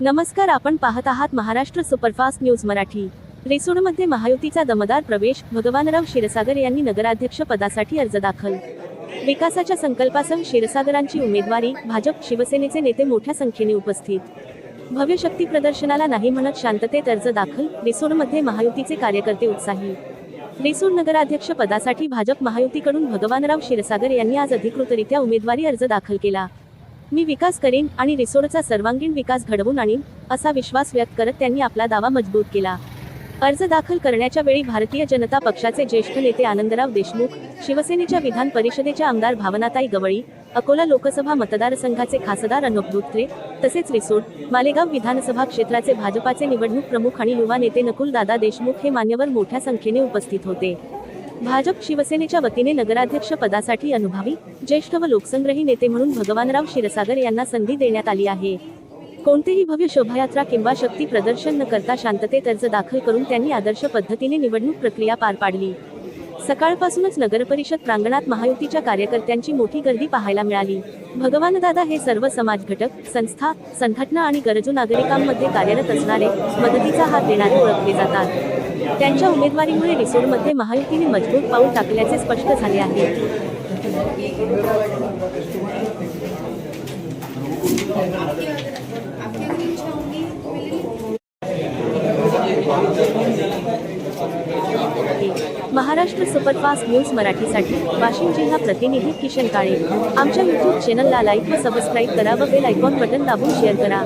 नमस्कार आपण पाहत आहात महाराष्ट्र सुपरफास्ट न्यूज मराठी. रिसोडमध्ये महायुतीचा दमदार प्रवेश भगवानराव क्षीरसागर यांनी नगराध्यक्ष पदासाठी अर्ज दाखल. विकासाच्या संकल्पासह क्षीरसागरांची उमेदवारी भाजप शिवसेनेचे नेते मोठ्या संख्येने उपस्थित. भव्य शक्ती प्रदर्शनाला नाही म्हणत शांततेत अर्ज दाखल रिसोडमध्ये महायुतीचे कार्यकर्ते उत्साही रिसोड नगराध्यक्ष पदासाठी भाजप महायुतीकडून भगवानराव क्षीरसागर यांनी आज अधिकृतरित्या उमेदवारी अर्ज दाखल केला. मी विकास करेन आणि रिसोडचा सर्वांगीण विकास घडवून आणीन असा विश्वास व्यक्त करत त्यांनी आपला दावा मजबूत केला. अर्ज दाखल करण्याच्या वेळी भारतीय जनता पक्षाचे ज्येष्ठ नेते आनंदराव देशमुख शिवसेनेच्या विधान परिषदेच्या आमदार भावनाताई गवळी अकोला लोकसभा मतदारसंघाचे खासदार अनुप दुत्रे तसेच रिसोड मालेगाव विधानसभा क्षेत्राचे भाजपाचे निवडणूक प्रमुख आणि युवा नेते नकुलदादा देशमुख हे मान्यवर मोठ्या संख्येने उपस्थित होते. भाजप शिवसेनेच्या वतीने नगराध्यक्ष पदासाठी अनुभवी ज्येष्ठ व लोकसंग्रही नेते म्हणून भगवानराव क्षीरसागर यांना संधी देण्यात आली आहे. कोणतेही भव्य शोभायात्रा किंवा शक्ती प्रदर्शन न करता शांततेत अर्ज दाखल करून त्यांनी आदर्श पद्धतीने निवडणूक प्रक्रिया पार पाडली. सकाळपासूनच नगरपरिषद प्रांगणात महायुतीच्या कार्यकर्त्यांची मोठी गर्दी पाहायला मिळाली. भगवानदादा हे सर्व समाज घटक संस्था संघटना आणि गरजू नागरिकांमध्ये कार्यरत असणारे मदतीचा हात देणारे ओळखले जातात. त्यांच्या उमेदवारीमुळे रिसोडमध्ये महायुतीने मजबूत पाऊल टाकल्याचे स्पष्ट झाले आहे. महाराष्ट्र सुपरफास्ट न्यूज मराठीसाठी वाशिम जिल्हा प्रतिनिधी किशन काळे. आमच्या युट्यूब चॅनलला लाईक व सबस्क्राईब करा व बेल आयकॉन बटन दाबून शेअर करा.